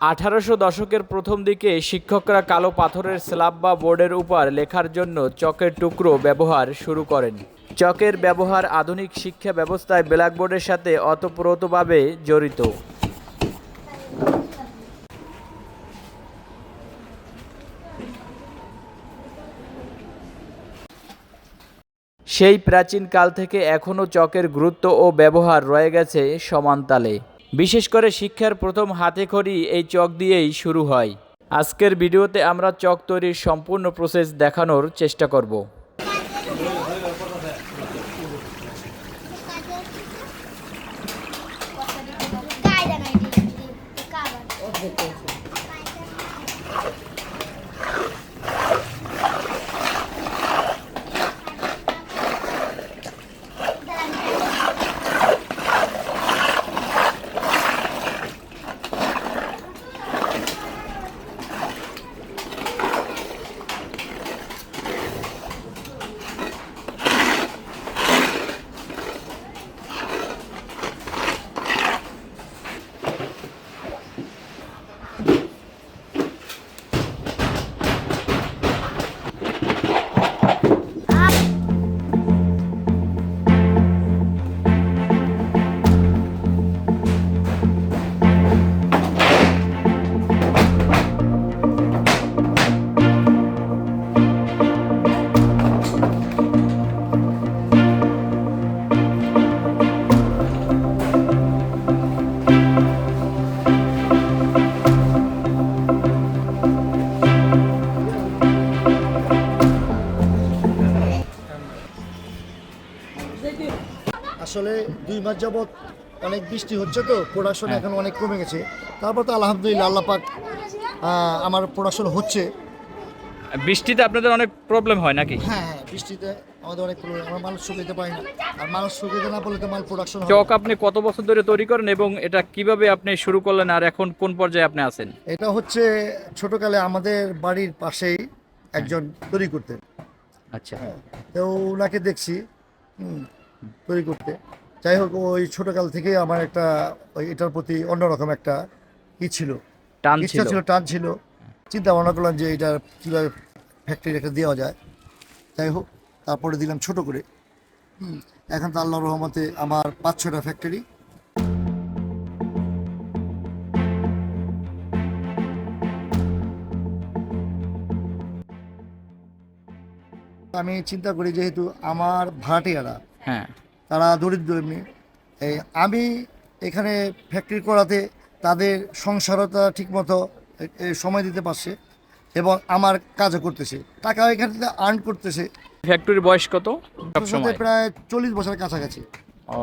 আঠারোশো দশকের প্রথম দিকে শিক্ষকরা কালো পাথরের স্ল্যাব বা বোর্ডের উপর লেখার জন্য চকের টুকরো ব্যবহার শুরু করেন। চকের ব্যবহার আধুনিক শিক্ষা ব্যবস্থায় ব্ল্যাকবোর্ডের সাথে অতপ্রতভাবে জড়িত। সেই প্রাচীন কাল থেকে এখনও চকের গুরুত্ব ও ব্যবহার রয়ে গেছে সমানতালে। বিশেষ করে শিক্ষার প্রথম হাতে খড়ি এই চক দিয়েই শুরু হয়। আজকের ভিডিওতে আমরা চক তৈরির সম্পূর্ণ প্রসেস দেখানোর চেষ্টা করব। আসলে দুই মাস যাবৎ অনেক বৃষ্টি হচ্ছে তো প্রোডাকশন এখন অনেক কমে গেছে। তারপর তো আলহামদুলিল্লাহ আল্লাহ পাক আমার প্রোডাকশন হচ্ছে। বৃষ্টিতে আপনাদের অনেক প্রবলেম হয় নাকি? হ্যাঁ হ্যাঁ বৃষ্টিতে আমাদের অনেক প্রবলেম আমরা মানুষ শুকাইতে পারি না। আর মানুষ শুকাইতে না বললে তো মাল প্রোডাকশন চক আপনি কত বছর ধরে তৈরি করেন এবং এটা কীভাবে আপনি শুরু করলেন আর এখন কোন পর্যায়ে আপনি আছেন? এটা হচ্ছে ছোটকালে আমাদের বাড়ির পাশেই একজন তৈরি করতেন। আচ্ছা। তো ওনাকে দেখছি। তৈরি করতে। যাই হোক ওই ছোটকাল থেকেই আমার একটা ওই এটার প্রতি অন্যরকম একটা ই ছিল। টান ইচ্ছা ছিল। ছিল টান ছিল। চিন্তা ভাবনা করলাম যে এটা কীভাবে ফ্যাক্টরি একটা দেওয়া যায়। যাই হোক তারপরে দিলাম ছোট করে। এখন তো আল্লাহ রহমতে আমার পাঁচ ছটা ফ্যাক্টরি আমি চিন্তা করি যেহেতু আমার ভাড়াটিয়ারা হ্যাঁ। তারা দরিদ্র এমনি এই আমি এখানে ফ্যাক্টরি করাতে তাদের সংসারতা ঠিকমতো সময় দিতে পারছে এবং আমার কাজও করতেছে। টাকা এখান থেকে আর্ন করতেছে। ফ্যাক্টরির বয়স কত? প্রায় চল্লিশ বছরের কাছাকাছি। ও